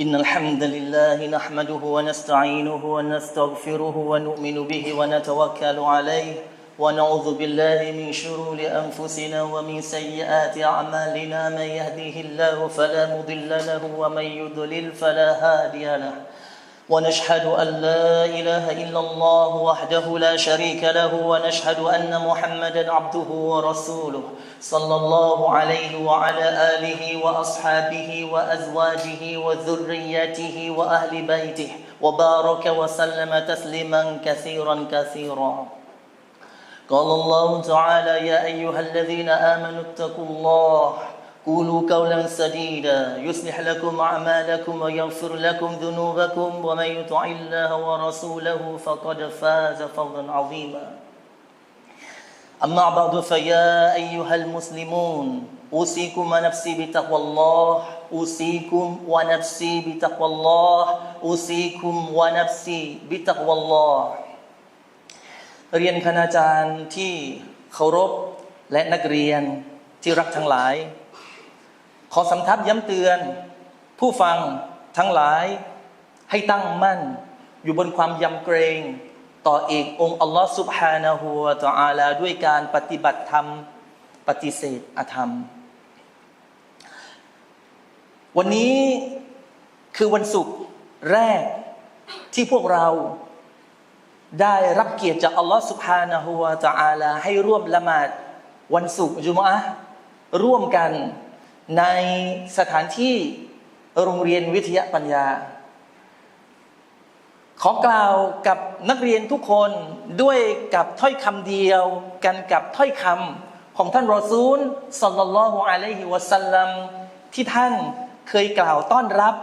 إن الحمد لله نحمده ونستعينه ونستغفره ونؤمن به ونتوكل عليه ونعوذ بالله من شرور أنفسنا ومن سيئات أعمالنا من يهده الله فلا مضل له ومن يضلل فلا هادي له ونشهد أن لا إله إلا الله وحده لا شريك له ونشهد أن محمدا عبده ورسوله صلى الله عليه وعلى آله وأصحابه وأزواجه وذريته وأهل بيته وبارك وسلم تسليما كثيرا كثيرا. قال الله تعالى يا أيها الذين آمنوا اتقوا الله قولوا قولا سديدا يصلح لكم أعمالكم ويغفر لكم ذنوبكم ومن يطع الله ورسوله فقد فاز فوزا عظيما أما بعد فيا أيها المسلمون أوصيكم ونفسي بتقوى الله أوصيكم ونفسي بتقوى الله أوصيكم ونفسي بتقوى الله เรียนคณาจารย์ที่เคารพและนักเรียนที่รักทั้งหลาย ขอสำทับย้ำเตือน ผู้ฟังทั้งหลายให้ตั้งมั่น อยู่บนความยำเกรงต่อเอกองค์อัลลอฮ์สุบฮานาหัวต่ออาลาด้วยการปฏิบัติธรรม ปฏิเสธอธรรม วันนี้คือวันศุกร์แรกที่พวกเราได้รับเกียรติจากอัลลอฮ์สุบฮานาหัวต่ออาลาให้ร่วมละหมาดวันศุกร์จุมอะร่วมกัน ในสถานที่โรงเรียนวิทยาปัญญา ขอกล่าวกับนักเรียนทุกคนด้วยกับถ้อยคำเดียวกันกับถ้อยคำของท่านรอซูลสัลลัลลอฮุอะลัยฮิวะสัลลัมที่ท่านเคยกล่าวต้อนรับ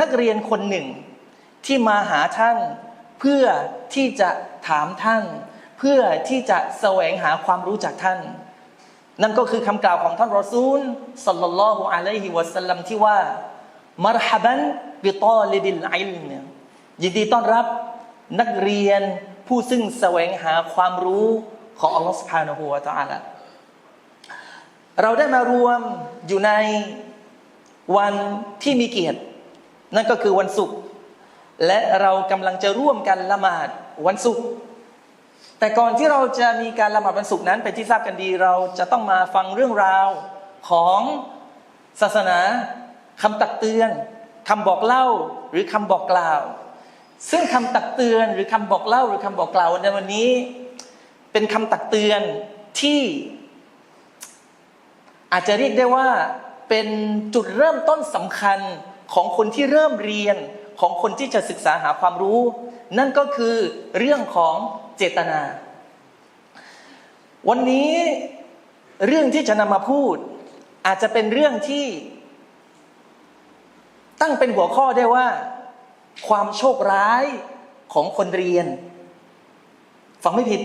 นักเรียนคนหนึ่ง ที่มาหาท่าน เพื่อที่จะถามท่าน เพื่อที่จะแสวงหาความรู้จากท่าน นั่นก็คือคำกล่าวของท่านรอซูลสัลลัลลอฮุอะลัยฮิวะสัลลัมที่ว่ามารฮับันบิตอลิดิลอิลมยินดีต้อนรับนักเรียนผู้ซึ่งแสวงหาความรู้ของอัลลอฮฺสุบานะวตาลาเราได้มารวมอยู่ในวันที่มีเกียรติ นั่นก็คือวันศุกร์และเรากำลังจะร่วมกันละหมาดวันศุกร์ แต่ก่อนที่เราจะมีการละหมาดวันศุกร์นั้นเป็นที่ทราบกันดีเราจะต้องมาฟังเรื่องราวของศาสนาคำตักเตือนคำบอกเล่าหรือคำบอกกล่าว ซึ่งคำตักเตือนหรือคำบอกเล่าหรือคำบอกกล่าวในวันนี้ เป็นคำตักเตือนที่ อาจจะเรียกได้ว่าเป็นจุดเริ่มต้นสำคัญของคนที่เริ่มเรียนของคนที่จะศึกษาหาความรู้ นั่นก็คือเรื่องของ เจตนา วันนี้เรื่องที่จะนำมาพูด อาจจะเป็นเรื่องที่ ตั้งเป็นหัวข้อได้ว่า ความโชคร้ายของคนเรียน ฟังไม่ผิด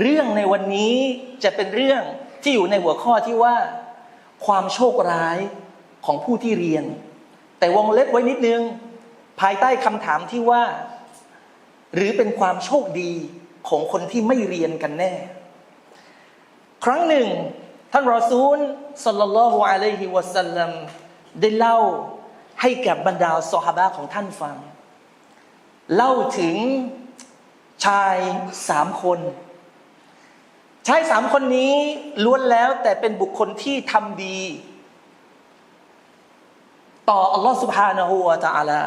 เรื่องในวันนี้จะเป็นเรื่องที่อยู่ในหัวข้อที่ว่า ความโชคร้ายของผู้ที่เรียน แต่วงเล็บไว้นิดนึง ภายใต้คำถามที่ว่า หรือเป็นความโชคดี ของคนที่ไม่เรียนกันแน่ ครั้งหนึ่ง ท่านรอซูลสัลลัลลอฮุอะลัยฮิวะสัลลัมได้เล่าให้กับบรรดาซอฮาบะของท่านฟัง เล่าถึงชายสามคน ชายสามคนนี้ล้วนแล้วแต่เป็นบุคคลที่ทำดี ต่ออัลลอฮฺสุบฮานะฮูวะตะอาลา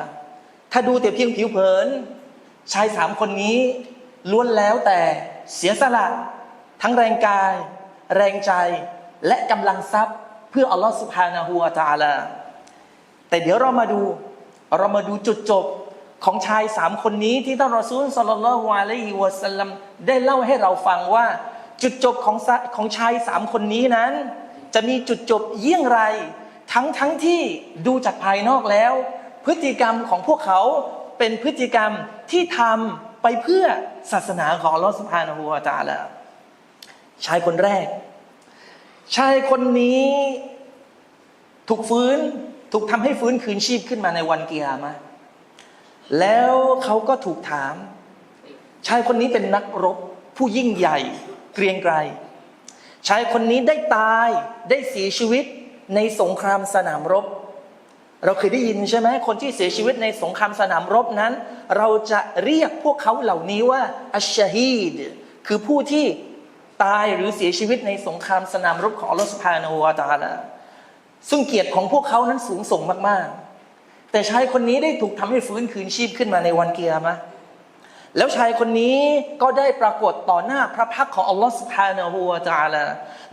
ถ้าดูแต่เพียงผิวเผิน ชายสามคนนี้ ล้วนแล้วแต่เสียสละ ทั้งแรงกาย แรงใจและกำลังทรัพย์ เพื่ออัลลอฮฺสุบฮานะฮูวตาลาแต่เดี๋ยวเรามาดู เรามาดูจุดจบของชายสามคนนี้ที่ท่านรอซูลสลลัลฮุอะลัยฮิวะสัลลัมได้เล่าให้เราฟังว่าจุดจบของของชายสามคนนี้นั้น จะมีจุดจบเยี่ยงไร ทั้งทั้งที่ดูจากภายนอกแล้ว พฤติกรรมของพวกเขาเป็นพฤติกรรมที่ทำ ไปเพื่อศาสนาของลอสุบฮานะฮูวตาลาชายคนแรก ชายคนนี้ถูกฟื้นถูกทำให้ฟื้นคืนชีพขึ้นมาในวันเกียร์มาแล้วเขาก็ถูกถาม ชายคนนี้เป็นนักรบผู้ยิ่งใหญ่ เกรียงไกรชายคนนี้ได้ตายได้เสียชีวิตในสงครามสนามรบ เราเคยได้ยินใช่ไหมคนที่เสียชีวิตในสงครามสนามรบนั้น เราจะเรียกพวกเขาเหล่านี้ว่าอัชาฮีดคือผู้ที่ตายหรือเสียชีวิตในสงครามสนามรบของอัลลอฮฺสุบฮานาหูวาตาลาซึ่งเกียรติของพวกเขานั้นสูงส่งมาก ๆ แต่ชายคนนี้ได้ถูกทำให้ฟื้นคืนชีพขึ้นมาในวันเกียร์มะแล้วชายคนนี้ก็ได้ปรากฏต่อหน้าพระพักของอัลลอฮฺสุบฮานาหูวาตาลา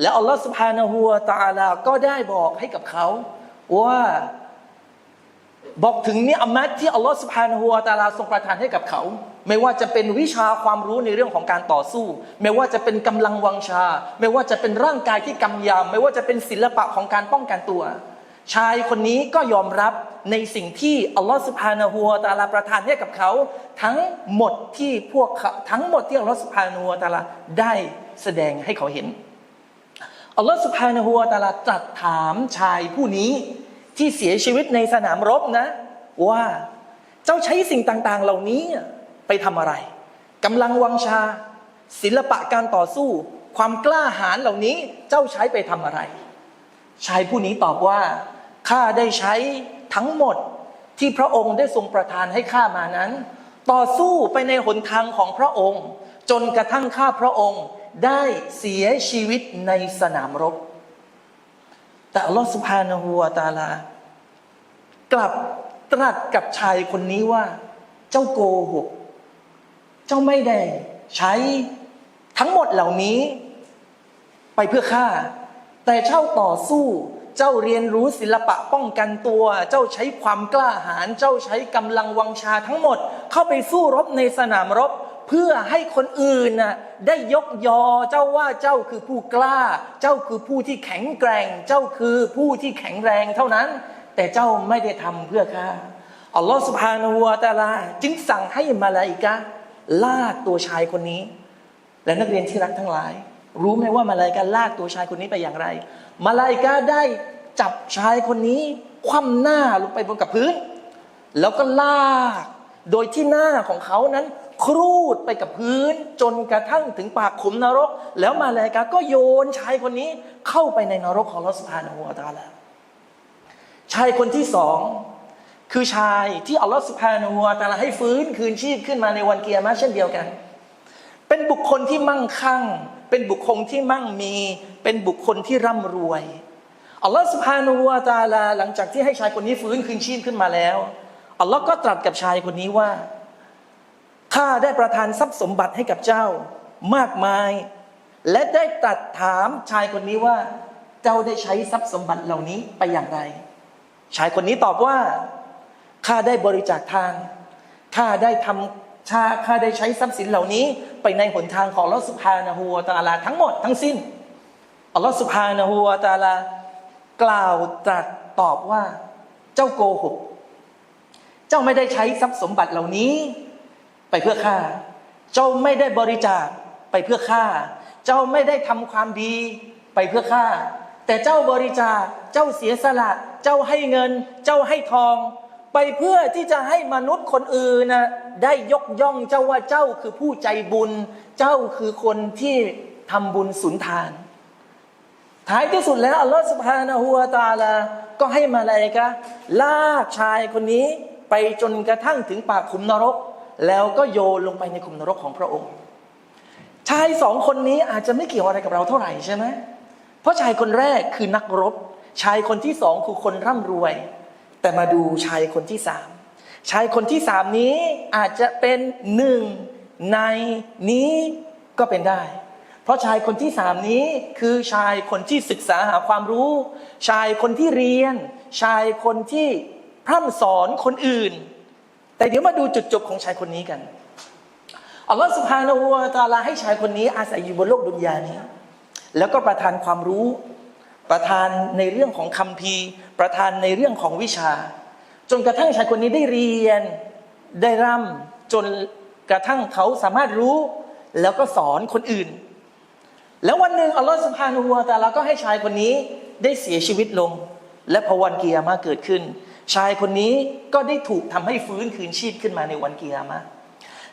และอัลลอฮฺสุบฮานาหูวาตาลาก็ได้บอกให้กับเขาว่า บอกถึงเนิอมัตที่อัลลอฮฺสุบฮานะฮูวตาลาทรงประทานให้กับเขา ไม่ว่าจะเป็นวิชาความรู้ในเรื่องของการต่อสู้ ไม่ว่าจะเป็นกำลังวังชา ไม่ว่าจะเป็นร่างกายที่กำยำไม่ว่าจะเป็นศิลปะของการป้องกันตัว ชายคนนี้ก็ยอมรับในสิ่งที่อัลลอฮฺสุบฮานะฮูวตาลาประทานให้กับเขา ทั้งหมดที่พวกเขาทั้งหมดที่อัลลอฮฺสุบฮานะฮูวตาลาได้แสดงให้เขาเห็นอัลลอฮฺสุบฮานะฮูวตาลาตรัสถามชายผู้นี้ ที่เสียชีวิตในสนามรบนะ ว่าเจ้าใช้สิ่งต่างๆ เหล่านี้ไปทำอะไรกำลังวังชา ศิลปะการต่อสู้ ความกล้าหาญเหล่านี้เจ้าใช้ไปทำอะไร ชายผู้นี้ตอบว่าข้าได้ใช้ทั้งหมดที่พระองค์ได้ทรงประทานให้ข้ามานั้น ต่อสู้ไปในหนทางของพระองค์ จนกระทั่งข้าพระองค์ได้เสียชีวิตในสนามรบ แต่อัลลอฮฺสุบฮานะฮูวาตาลากลับตรัสกับชายคนนี้ว่า เจ้าโกหก เจ้าไม่ได้ใช้ทั้งหมดเหล่านี้ ไปเพื่อฆ่า แต่เจ้าต่อสู้ เจ้าเรียนรู้ศิลปะป้องกันตัว เจ้าใช้ความกล้าหาญเจ้าใช้กำลังวังชาทั้งหมด เข้าไปสู้รบในสนามรบ เพื่อให้คนอื่นน่ะได้ยกยอเจ้าว่าเจ้าคือผู้กล้า เจ้าคือผู้ที่แข็งแกร่ง เจ้าคือผู้ที่แข็งแรงเท่านั้น แต่เจ้าไม่ได้ทำเพื่อข้าอัลลอฮฺสุบฮานาหูวตาลา จึงสั่งให้มาลาอิกะลากตัวชายคนนี้ และนักเรียนที่รักทั้งหลาย รู้ไหมว่ามาลาอิกาลากตัวชายคนนี้ไปอย่างไร มาลาอิกาได้จับชายคนนี้ คว่ำหน้าลงไปบนกับพื้น แล้วก็ลาก โดยที่หน้าของเขานั้น ครูดไปกับพื้นจนกระทั่งถึงปากขุมนรก แล้วมาลาอิกาก็โยนชายคนนี้เข้าไปในนรกของลอสพานะฮูวตาลาชายคนที่สองคือชายที่อัลลอฮฺสุบฮานะฮูวตาลาให้ฟื้นคืนชีพขึ้นมาในวันเกียร์มาเช่นเดียวกัน เป็นบุคคลที่มั่งคั่ง เป็นบุคคลที่มั่งมี เป็นบุคคลที่ร่ำรวยอัลลอฮฺสุบฮานะฮูวตาลาหลังจากที่ให้ชายคนนี้ฟื้นคืนชีพขึ้นมาแล้วอัลลอฮ์ก็ตรัสกับชายคนนี้ว่า ข้าได้ประทานทรัพย์สมบัติให้กับเจ้ามากมาย และได้ตรัสถามชายคนนี้ว่า เจ้าได้ใช้ทรัพย์สมบัติเหล่านี้ไปอย่างไร ชายคนนี้ตอบว่าข้าได้บริจาคทานข้าได้ทำชาข้าได้ใช้ทรัพย์สินเหล่านี้ ไปในหนทางของลอสุบฮานะฮูวตาลาทั้งหมดทั้งสิ้นอัลลอฮฺสุบฮานะฮูวตาลากล่าวตรัสตอบว่า เจ้าโกหก เจ้าไม่ได้ใช้ทรัพย์สมบัติเหล่านี้ ไปเพื่อข้าเจ้าไม่ได้บริจาคไปเพื่อข้าเจ้าไม่ได้ทำความดีไปเพื่อข้าแต่เจ้าบริจาค เจ้าเสียสละ เจ้าให้เงิน เจ้าให้ทอง ไปเพื่อที่จะให้มนุษย์คนอื่นนะได้ยกย่องเจ้าว่าเจ้าคือผู้ใจบุญ เจ้าคือคนที่ทำบุญสุนทาน ท้ายที่สุดแล้วอัลลอฮฺสุบฮานะฮูวาตาลา ก็ให้มาลาอิกะลากชายคนนี้ไปจนกระทั่งถึงปากขุมนรก แล้วก็โยนลงไปในขุมนรกของพระองค์ ชายสองคนนี้อาจจะไม่เกี่ยวอะไรกับเราเท่าไหร่ใช่ไหมเพราะชายคนแรกคือนักรบ ชายคนที่สองคือคนร่ำรวย แต่มาดูชายคนที่สามชายคนที่สามนี้อาจจะเป็นหนึ่งในนี้ก็เป็นได้ เพราะชายคนที่สามนี้คือชายคนที่ศึกษาหาความรู้ ชายคนที่เรียน ชายคนที่พร่ำสอนคนอื่น แต่เดี๋ยวมาดูจุดจบของชายคนนี้กันอัลลอฮฺสุบฮานาหูวตาลาให้ชายคนนี้อาศัยอยู่บนโลกดุนยานี้ แล้วก็ประทานความรู้ ประทานในเรื่องของคัมภีร์ประทานในเรื่องของวิชา จนกระทั่งชายคนนี้ได้เรียนได้ร่ำจนกระทั่งเขาสามารถรู้ แล้วก็สอนคนอื่น แล้ววันหนึ่งอัลลอฮฺสุบฮานาหูวตาลาก็ให้ชายคนนี้ได้เสียชีวิตลง และพอวันเกียร์มาเกิดขึ้น ชายคนนี้ก็ได้ถูกทำให้ฟื้นคืนชีพขึ้นมาในวันกียร์มา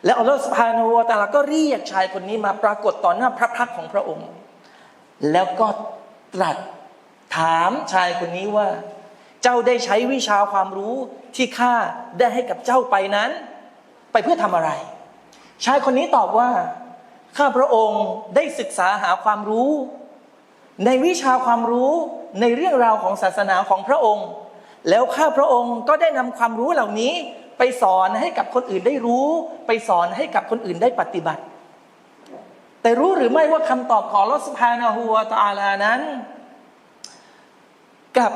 และอัลลอฮฺสุบฮานาหูวตาลาก็เรียกชายคนนี้มาปรากฏต่อหน้าพระพักของพระองค์ แล้วก็ตรัสถามชายคนนี้ว่า เจ้าได้ใช้วิชาความรู้ที่ข้าได้ให้กับเจ้าไปนั้น ไปเพื่อทำอะไร ชายคนนี้ตอบว่าข้าพระองค์ได้ศึกษาหาความรู้ ในวิชาความรู้ในเรื่องราวของศาสนาของพระองค์ แล้วข้าพระองค์ก็ได้นำความรู้เหล่านี้ ไปสอนให้กับคนอื่นได้รู้ ไปสอนให้กับคนอื่นได้ปฏิบัติ แต่รู้หรือไม่ว่าคำตอบของลอสพานาหัวตาลานั้น กับ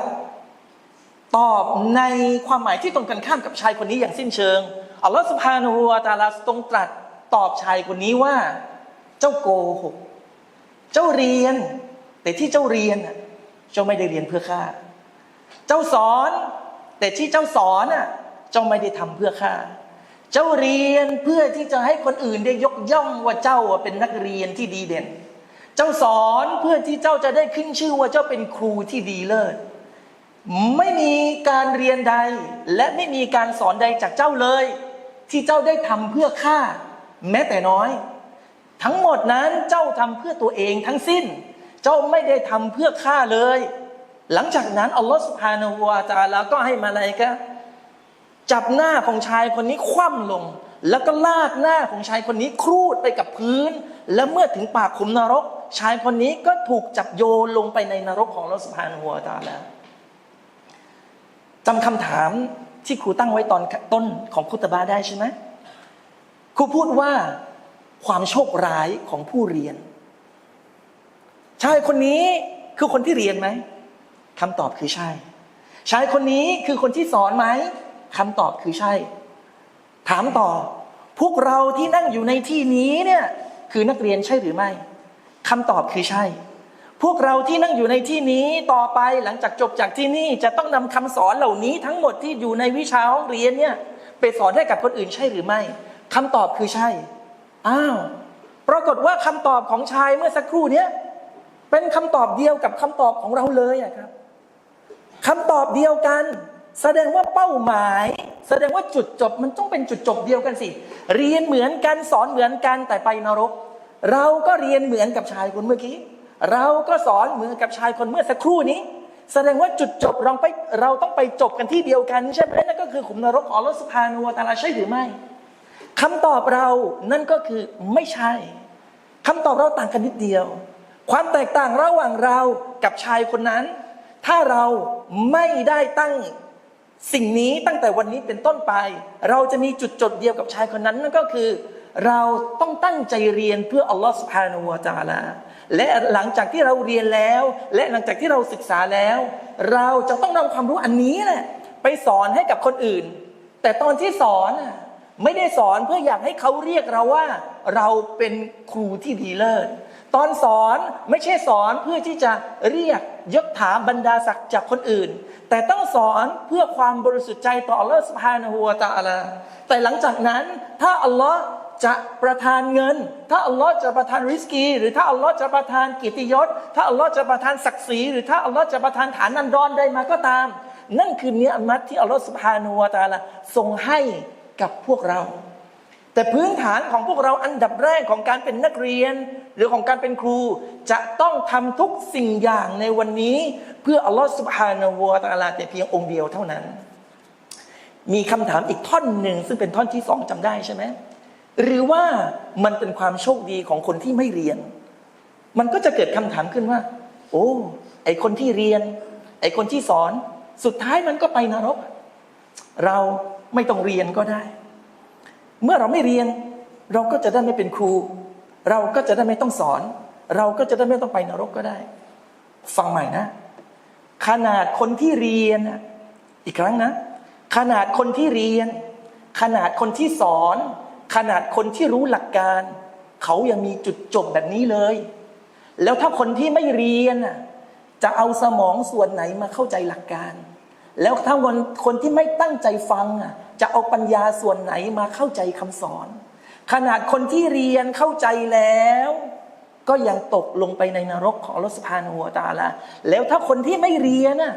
ตอบในความหมายที่ตรงกันข้ามกับชายคนนี้อย่างสิ้นเชิงอัลลอฮฺสุบฮานาหูวตาลาทรงตรัสตอบชายคนนี้ว่า เจ้าโกหก เจ้าเรียน แต่ที่เจ้าเรียนเจ้าไม่ได้เรียนเพื่อข้า เจ้าสอน แต่ที่เจ้าสอนน่ะเจ้าไม่ได้ทำเพื่อข้าเจ้าเรียนเพื่อที่จะให้คนอื่นได้ยกย่องว่าเจ้าเป็นนักเรียนที่ดีเด่น เจ้าสอนเพื่อที่เจ้าจะได้ขึ้นชื่อว่าเจ้าเป็นครูที่ดีเลิศไม่มีการเรียนใด และไม่มีการสอนใดจากเจ้าเลย ที่เจ้าได้ทำเพื่อข้าแม้แต่น้อย ทั้งหมดนั้นเจ้าทำเพื่อตัวเองทั้งสิ้น เจ้าไม่ได้ทำเพื่อข้าเลย หลังจากนั้นอัลลอฮฺสุบฮานาหูวาตาลาก็ให้มาอะไรกะจับหน้าของชายคนนี้คว่ำลง แล้วก็ลากหน้าของชายคนนี้ครูดไปกับพื้น และเมื่อถึงปากขุมนรก ชายคนนี้ก็ถูกจับโยนลงไปในนรกของอัลลอฮฺสุบฮานหูวาตาลาจำคำถามที่ครูตั้งไว้ตอนต้นของคุตบาได้ใช่ไหมครูพูดว่าความโชคร้ายของผู้เรียนชายคนนี้คือคนที่เรียนไหม คำตอบคือใช่ ชายคนนี้คือคนที่สอนไหมคำตอบคือใช่ ถามต่อ พวกเราที่นั่งอยู่ในที่นี้เนี่ยคือนักเรียนใช่หรือไม่คำตอบคือใช่ พวกเราที่นั่งอยู่ในที่นี้ต่อไปหลังจากจบจากที่นี่จะต้องนำคำสอนเหล่านี้ทั้งหมดที่อยู่ในวิชาห้องเรียนเนี่ยไปสอนให้กับคนอื่นใช่หรือไม่คำตอบคือใช่ อ้าว ปรากฏว่าคำตอบของชายเมื่อสักครู่เนี้ยเป็นคำตอบเดียวกับคำตอบของเราเลยอะครับ คำตอบเดียวกัน แสดงว่าเป้าหมาย แสดงว่าจุดจบมันต้องเป็นจุดจบเดียวกันสิ เรียนเหมือนกันสอนเหมือนกันแต่ไปนรก เราก็เรียนเหมือนกับชายคนเมื่อกี้ เราก็สอนเหมือนกับชายคนเมื่อสักครู่นี้ แสดงว่าจุดจบเราไปเราต้องไปจบกันที่เดียวกันใช่ไหมนั่นก็คือขุมนรกของอัลลอฮฺสุภาโนวะตาลาใช่หรือไม่คำตอบเรานั่นก็คือไม่ใช่คำตอบเราต่างกันนิดเดียว ความแตกต่างระหว่างเรากับชายคนนั้น ถ้าเรา ไม่ได้ตั้งสิ่งนี้ตั้งแต่วันนี้เป็นต้นไป เราจะมีจุดจบเดียวกับชายคนนั้นนั่นก็คือ เราต้องตั้งใจเรียนเพื่ออัลลอฮฺสุบฮานาอูตะอาลาและหลังจากที่เราเรียนแล้ว และหลังจากที่เราศึกษาแล้ว เราจะต้องนำความรู้อันนี้แหละไปสอนให้กับคนอื่น แต่ตอนที่สอนน่ะไม่ได้สอนเพื่ออยากให้เขาเรียกเราว่า เราเป็นครูที่ดีเลิศ ตอนสอนไม่ใช่สอนเพื่อที่จะเรียกยกถามบรรดาศักดิ์จากคนอื่น แต่ต้องสอนเพื่อความบริสุทธิ์ใจต่ออัลลอฮฺสุบฮานะฮูวตะอาลาแต่หลังจากนั้นถ้าอัลลอฮ์จะประทานเงิน ถ้าอัลลอฮ์จะประทานริสกี หรือถ้าอัลลอฮ์จะประทานกิติยศ ถ้าอัลลอฮ์จะประทานศักดิ์ศรีหรือถ้าอัลลอฮ์จะประทานฐานันดรได้มาก็ตาม นั่นคือเนื้อมัดที่อัลลอฮ์สุบฮานูวตะอาลาทรงให้กับพวกเรา แต่พื้นฐานของพวกเราอันดับแรกของการเป็นนักเรียน หรือของการเป็นครู จะต้องทำทุกสิ่งอย่างในวันนี้ เพื่ออัลลอฮ์สุบฮานาวัวตะอาลาแต่เพียงองค์เดียวเท่านั้น มีคำถามอีกท่อนหนึ่งซึ่งเป็นท่อนที่สองจำได้ใช่ไหมหรือว่ามันเป็นความโชคดีของคนที่ไม่เรียน มันก็จะเกิดคำถามขึ้นว่า โอ้ไอคนที่เรียน ไอคนที่สอน สุดท้ายมันก็ไปนรก เราไม่ต้องเรียนก็ได้ เมื่อเราไม่เรียน เราก็จะได้ไม่เป็นครู เราก็จะได้ไม่ต้องสอน เราก็จะได้ไม่ต้องไปนรกก็ได้ ฟังใหม่นะ ขนาดคนที่เรียนอีกครั้งนะ ขนาดคนที่เรียน ขนาดคนที่สอน ขนาดคนที่รู้หลักการ เขายังมีจุดจบแบบนี้เลย แล้วถ้าคนที่ไม่เรียนจะเอาสมองส่วนไหนมาเข้าใจหลักการ แล้วถ้าคนคนที่ไม่ตั้งใจฟังอะจะเอาปัญญาส่วนไหนมาเข้าใจคำสอน ขนาดคนที่เรียนเข้าใจแล้ว ก็ยังตกลงไปในนรกของอัลลอฮฺสุบฮานหัวตาละแล้วถ้าคนที่ไม่เรียนน่ะ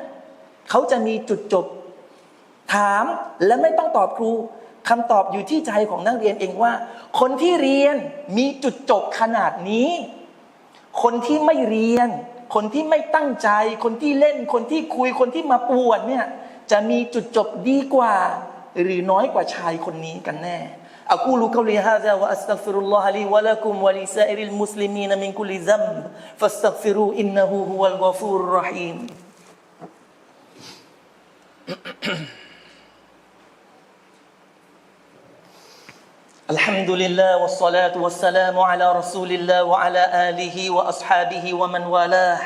เขาจะมีจุดจบ ถามและไม่ต้องตอบครูคำตอบอยู่ที่ใจของนักเรียนเองว่า คนที่เรียนมีจุดจบขนาดนี้ คนที่ไม่เรียน คนที่ไม่ตั้งใจ คนที่เล่น คนที่คุย คนที่มาป่วนเนี่ย จะมีจุดจบดีกว่า หรือน้อยกว่าชายคนนี้กันแน่ أقول قولي هذا وأستغفر الله لي ولكم ولسائر المسلمين من كل ذنب فاستغفروه إنه هو الغفور الرحيم الحمد لله والصلاة والسلام على رسول الله وعلى آله وأصحابه ومن والاه.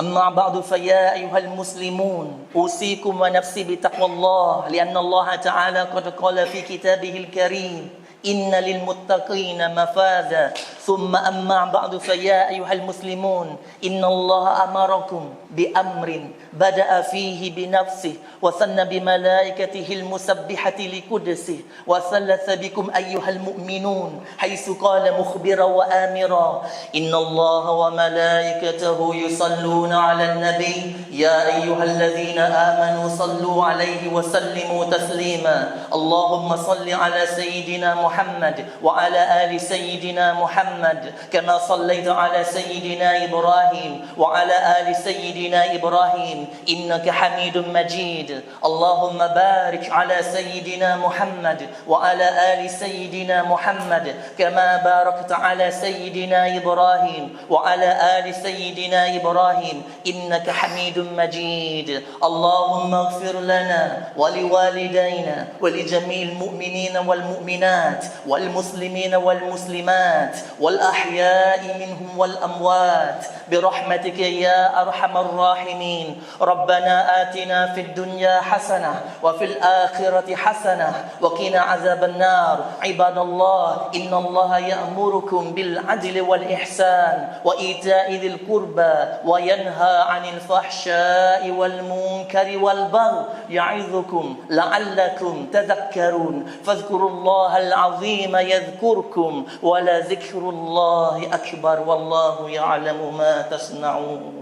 أما بعد فيا أيها المسلمون أوصيكم ونفسي بتقوى الله لأن الله تعالى قد قال في كتابه الكريم إن للمتقين مفازا. ثم أما بعد فيا أيها المسلمون إن الله أمركم بأمر بدأ فيه بنفسه وثنى بملائكته المسبحة لقدسه وثلث بكم أيها المؤمنون حيث قال مخبرا وآمرا إن الله وملائكته يصلون على النبي يا أيها الذين آمنوا صلوا عليه وسلموا تسليما. اللهم صل على سيدنا محمد وعلى آل سيدنا محمد كما صليت على سيدنا إبراهيم وعلى آل سيدنا إبراهيم إنك حميد مجيد. اللهم بارك على سيدنا محمد وعلى آل سيدنا محمد كما باركت على سيدنا إبراهيم وعلى آل سيدنا إبراهيم إنك حميد مجيد. اللهم اغفر لنا ولوالدينا ولجميع المؤمنين والمؤمنات والمسلمين والمسلمات والأحياء منهم والأموات برحمتك يا أرحم الراحمين. ربنا آتنا في الدنيا حسنة وفي الآخرة حسنة وقنا عذاب النار. عباد الله إن الله يأمركم بالعدل والإحسان وإيتاء ذي القربى وينهى عن الفحشاء والمنكر والبغي يعظكم لعلكم تذكرون. فاذكروا الله العظيم يذكركم ولذكر الله أكبر والله يعلم ما تصنعون.